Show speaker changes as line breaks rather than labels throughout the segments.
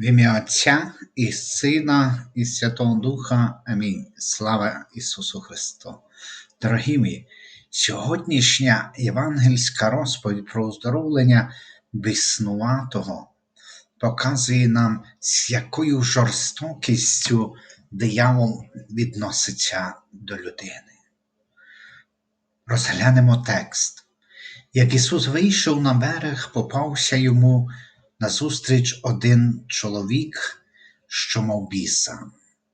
В ім'я Отця і Сина, і Святого Духа. Амінь. Слава Ісусу Христу. Дорогі мої, сьогоднішня євангельська розповідь про оздоровлення біснуватого показує нам, з якою жорстокістю диявол відноситься до людини. Розглянемо текст. Як Ісус вийшов на берег, попався йому назустріч один чоловік, що мав біса.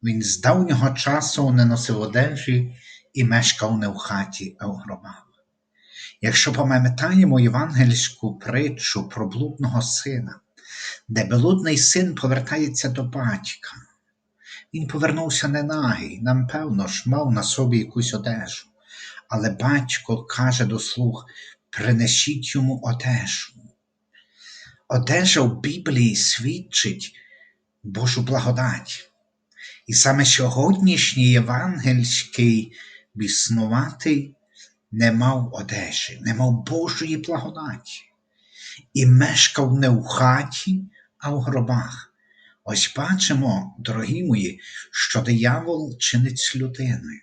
Він з давнього часу не носив одежі і мешкав не в хаті, а в гробах. Якщо пам'ятаємо євангельську притчу про блудного сина, де блудний син повертається до батька, він повернувся не нагий, нам певно ж мав на собі якусь одежу, але батько каже до слуг: принесіть йому одежу. Одежа в Біблії свідчить Божу благодать. І саме сьогоднішній євангельський біснуватий не мав одежі, не мав Божої благодаті. І мешкав не в хаті, а в гробах. Ось бачимо, дорогі мої, що диявол чинить з людиною.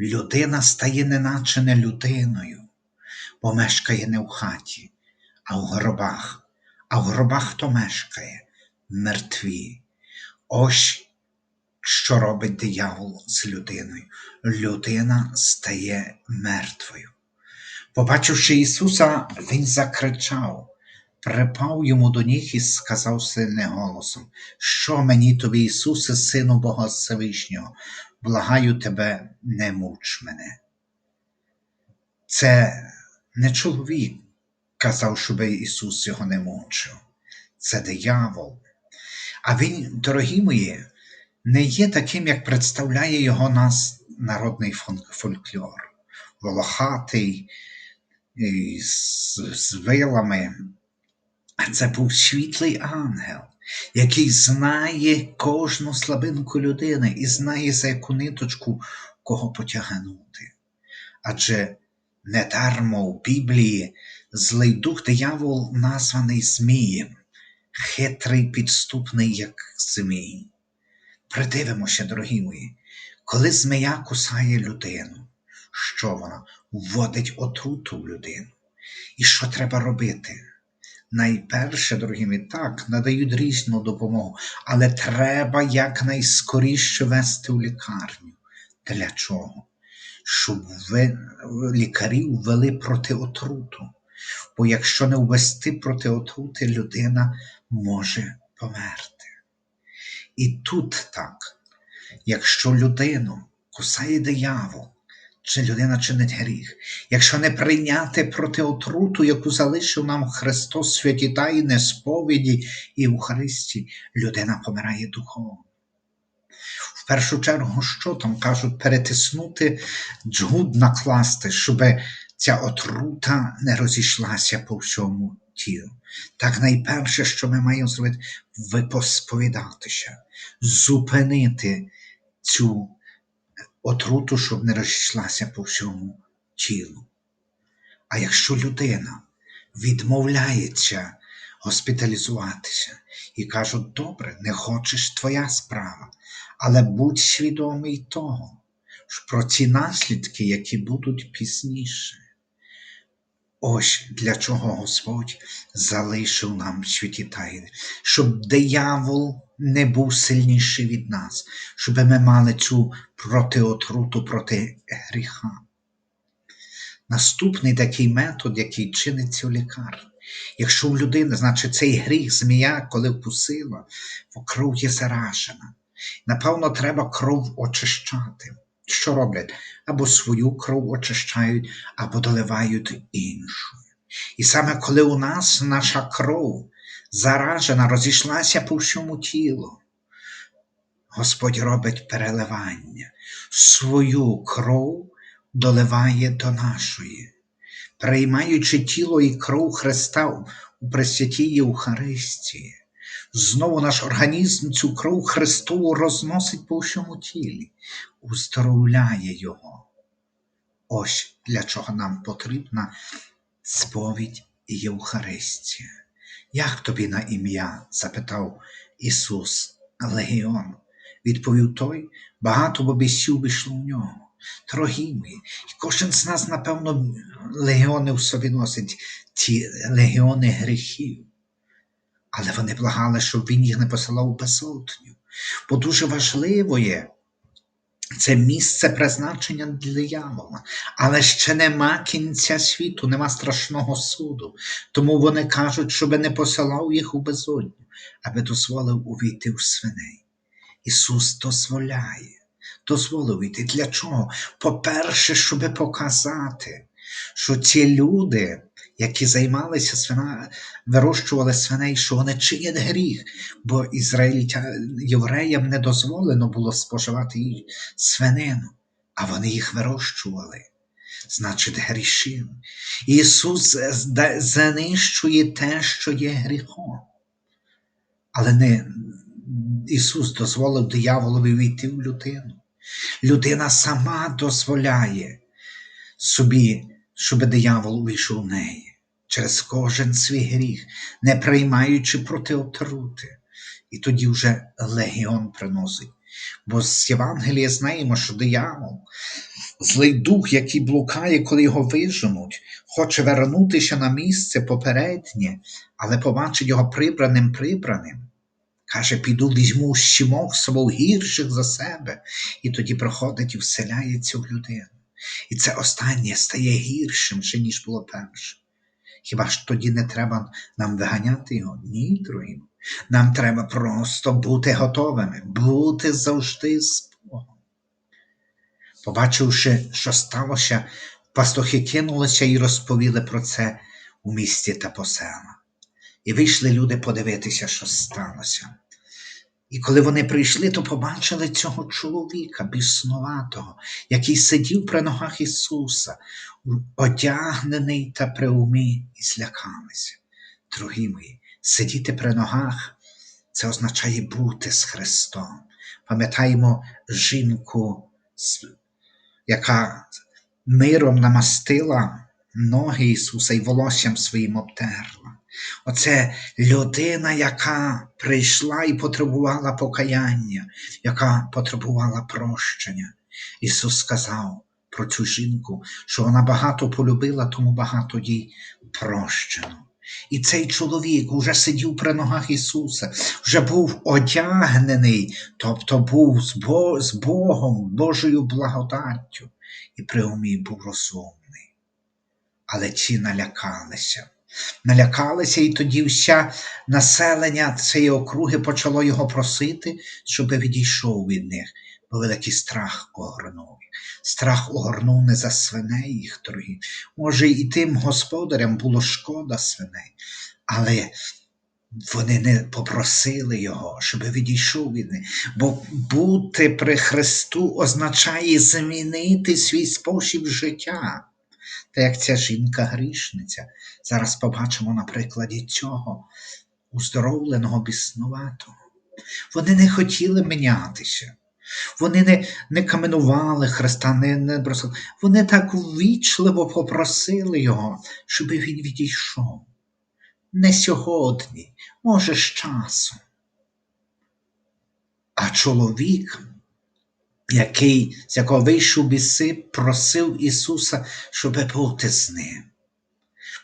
Людина стає неначе не людиною, бо мешкає не в хаті, а в гробах. А в гробах хто мешкає? Мертві. Ось що робить диявол з людиною. Людина стає мертвою. Побачивши Ісуса, Він закричав, припав йому до ніг і сказав сильним голосом: Що мені тобі, Ісусе, Сину Бога Всевишнього, благаю тебе, не муч мене. Це не чоловік казав, щоб Ісус його не мучив. Це диявол. А він, дорогі мої, не є таким, як представляє його нас народний фольклор, волохатий, з, з вилами. А це був світлий ангел, який знає кожну слабинку людини і знає, за яку ниточку кого потягнути. Адже недармо в Біблії злий дух диявол названий Змієм, хитрий підступний, як змій. Придивимося, дорогі мої, коли змія кусає людину, що вона вводить отруту в людину. І що треба робити? Найперше, дорогі мої, так, надають різну допомогу, але треба якнайскоріше вести в лікарню. Для чого? Щоб ви, лікарі ввели проти отруту. Бо якщо не ввести проти отрути, людина може померти. І тут так, якщо людину кусає диявол, чи людина чинить гріх, якщо не прийняти проти отруту, яку залишив нам Христос святі тайни, сповіді і в Христі, людина помирає духовно. В першу чергу, що там кажуть, перетиснути джгуд накласти, щоб ця отрута не розійшлася по всьому тілу. Так найперше, що ми маємо зробити, виповідатися, зупинити цю отруту, щоб не розійшлася по всьому тілу. А якщо людина відмовляється госпіталізуватися і кажуть, добре, не хочеш твоя справа, але будь свідомий того, що про ці наслідки, які будуть пізніше. Ось для чого Господь залишив нам святі тайни, щоб диявол не був сильніший від нас, щоб ми мали цю протиотруту проти гріха. Наступний такий метод, який чиниться в лікарні. Якщо у людини, значить цей гріх змія, коли вкусила, кров є заражена. Напевно, треба кров очищати що роблять? Або свою кров очищають, або доливають іншу. І саме коли у нас наша кров заражена, розійшлася по всьому тілу, Господь робить переливання, свою кров доливає до нашої, приймаючи тіло і кров Христа у Пресвятій Євхаристії. Знову наш організм цю кров Христову розносить по всьому тілі, уздоровляє Його. Ось для чого нам потрібна сповідь Євхаристія. Як тобі на ім'я? запитав Ісус легіон? Відповів той, багато бо бісів вийшло в нього. Дорогі мої, кожен з нас, напевно, легіони в собі носить ті легіони гріхів. Але вони благали, щоб він їх не посилав у безсотню. Бо дуже важливо це місце призначення для диявола. Але ще нема кінця світу, нема страшного суду. Тому вони кажуть, щоб не посилав їх у безодню, аби дозволив увійти в свиней. Ісус дозволяє, дозволив увійти. Для чого? По-перше, щоб показати, що ці люди, які займалися свина, вирощували свиней, що вони чинять гріх, бо ізраїльтя, євреям не дозволено було споживати свинину, а вони їх вирощували. Значить, грішили. Ісус занищує те, що є гріхом. Але не Ісус дозволив дияволові війти в людину. Людина сама дозволяє собі, щоб диявол увійшов в неї через кожен свій гріх, не приймаючи проти отрути. І тоді вже легіон приносить. Бо з Євангелія знаємо, що диявол, злий дух, який блукає, коли його виженуть, хоче вернутися на місце попереднє, але побачить його прибраним прибраним. Каже, піду візьму щімок собою гірших за себе, і тоді проходить і вселяється в людину. І це останнє стає гіршим, ще ніж було перше. Хіба ж тоді не треба нам виганяти його? Ні, другі. Нам треба просто бути готовими, бути завжди з Богом. Побачивши, що сталося, пастухи кинулися і розповіли про це у місті та по селах. І вийшли люди подивитися, що сталося. І коли вони прийшли, то побачили цього чоловіка біснуватого, який сидів при ногах Ісуса, одягнений та при умі, і злякалися. Дорогі мої, сидіти при ногах це означає бути з Христом. Пам'ятаємо жінку, яка миром намастила ноги Ісуса і волоссям своїм обтерла. Оце людина, яка прийшла і потребувала покаяння, яка потребувала прощення. Ісус сказав про цю жінку, що вона багато полюбила, тому багато їй прощено. І цей чоловік уже сидів при ногах Ісуса, вже був одягнений, тобто був з, Бо- з Богом, Божою благодаттю, і при умі був розумний. Але ті налякалися. Налякалися, і тоді вся населення цієї округи почало його просити, щоб відійшов від них, бо великий страх огорнув. Страх огорнув не за свиней їх дорогі. Може, і тим господарям було шкода свиней, але вони не попросили його, щоб відійшов від них. Бо бути при Христу означає змінити свій спосіб життя. Як ця жінка грішниця, зараз побачимо на прикладі цього уздоровленого біснуватого. Вони не хотіли мінятися. Вони не, не каменували Христа, не, не бросили. Вони так ввічливо попросили його, щоб він відійшов. Не сьогодні, може, з часом. А чоловік, який, з якого вийшов біси, просив Ісуса, щоб бути з ним.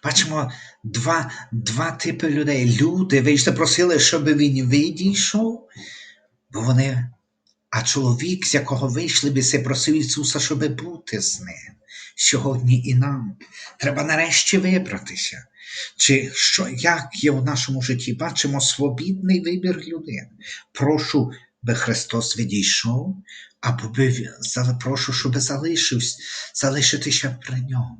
Бачимо два, два типи людей. Люди вийшли, просили, щоб він відійшов, бо вони. А чоловік, з якого вийшли біси, просив Ісуса, щоб бути з ним. Сьогодні і нам треба нарешті вибратися. Чи що, як є в нашому житті? Бачимо свобідний вибір людини. Прошу, би Христос відійшов, або би, прошу, щоб залишився, залишитися при ньому.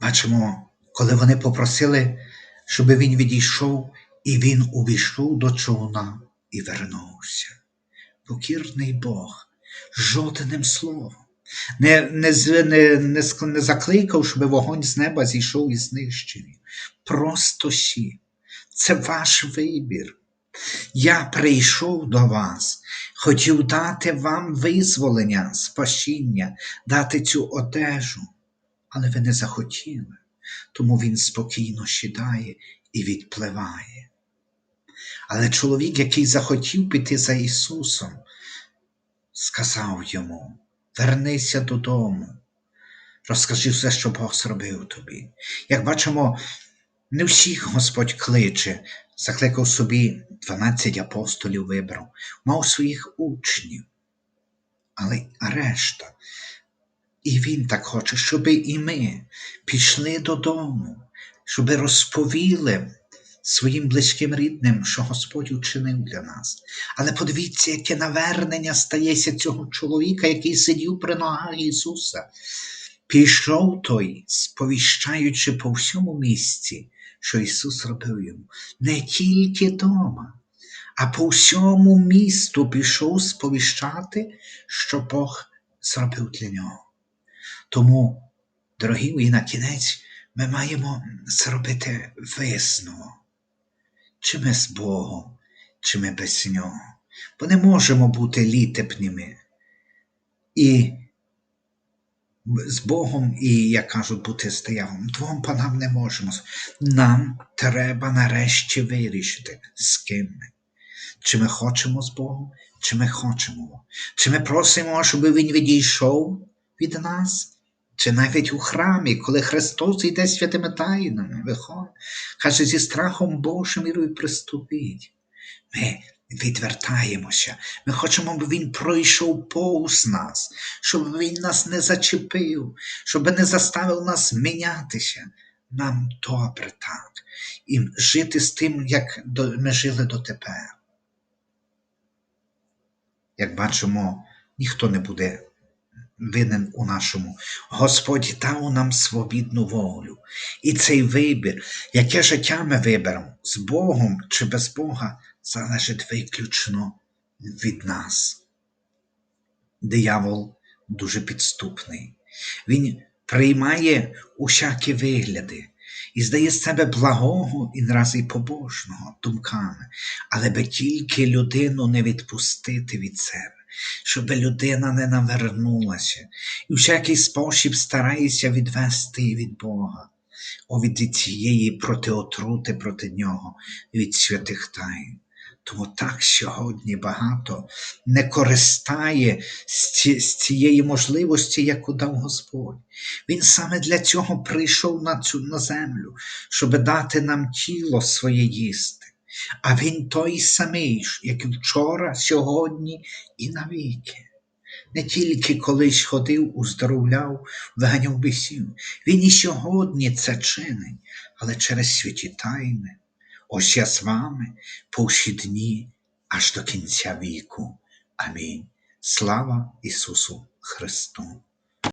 Бачимо, коли вони попросили, щоб він відійшов, і він увійшов до човна і вернувся. Покірний Бог, жодним словом. Не, не, не, не, закликав, щоб вогонь з неба зійшов і знищив. Просто сі. Це ваш вибір. Я прийшов до вас, хотів дати вам визволення, спасіння, дати цю одежу, але ви не захотіли. тому він спокійно сідає і відпливає. Але чоловік, який захотів піти за Ісусом, сказав йому: Вернися додому, розкажи все, що Бог зробив тобі. Як бачимо, не всіх Господь кличе, закликав собі 12 апостолів вибрав, мав своїх учнів, але решта. І Він так хоче, щоб і ми пішли додому, щоб розповіли своїм близьким рідним, що Господь учинив для нас. Але подивіться, яке навернення стається цього чоловіка, який сидів при ногах Ісуса. Пішов той, сповіщаючи по всьому місці, що Ісус робив йому, не тільки дома, а по всьому місту пішов сповіщати, що Бог зробив для нього. Тому, дорогі мої, на кінець ми маємо зробити висновок. Чи ми з Богом, чи ми без Нього. Бо не можемо бути літепними. І з Богом і, як кажуть, бути з дияволом. Двом панам не можемо. Нам треба нарешті вирішити, з ким ми. Чи ми хочемо з Богом, чи ми хочемо. Чи ми просимо, щоб Він відійшов від нас, чи навіть у храмі, коли Христос йде святими тайнами, виходить, каже, зі страхом Божим мірою приступіть. Ми відвертаємося, ми хочемо, щоб Він пройшов повз нас, щоб Він нас не зачепив, щоб не заставив нас мінятися. Нам добре так, і жити з тим, як ми жили дотепер. Як бачимо, ніхто не буде винен у нашому. Господь дав нам свобідну волю. І цей вибір, яке життя ми виберемо з Богом чи без Бога, залежить виключно від нас. Диявол дуже підступний. Він приймає усякі вигляди і здає себе благого і нараз і побожного думками, але би тільки людину не відпустити від себе щоб людина не навернулася, і в всякий спосіб старається відвести її від Бога, о від цієї протиотрути проти нього, від святих тайн. Тому так сьогодні багато не користає з цієї можливості, яку дав Господь. Він саме для цього прийшов на цю на землю, щоб дати нам тіло своє їсти. А він той самий, як і вчора, сьогодні і навіки. Не тільки колись ходив, уздоровляв, виганяв бісів. Він і сьогодні це чинить, але через святі тайни. Ось я з вами по всі дні аж до кінця віку. Амінь. Слава Ісусу Христу!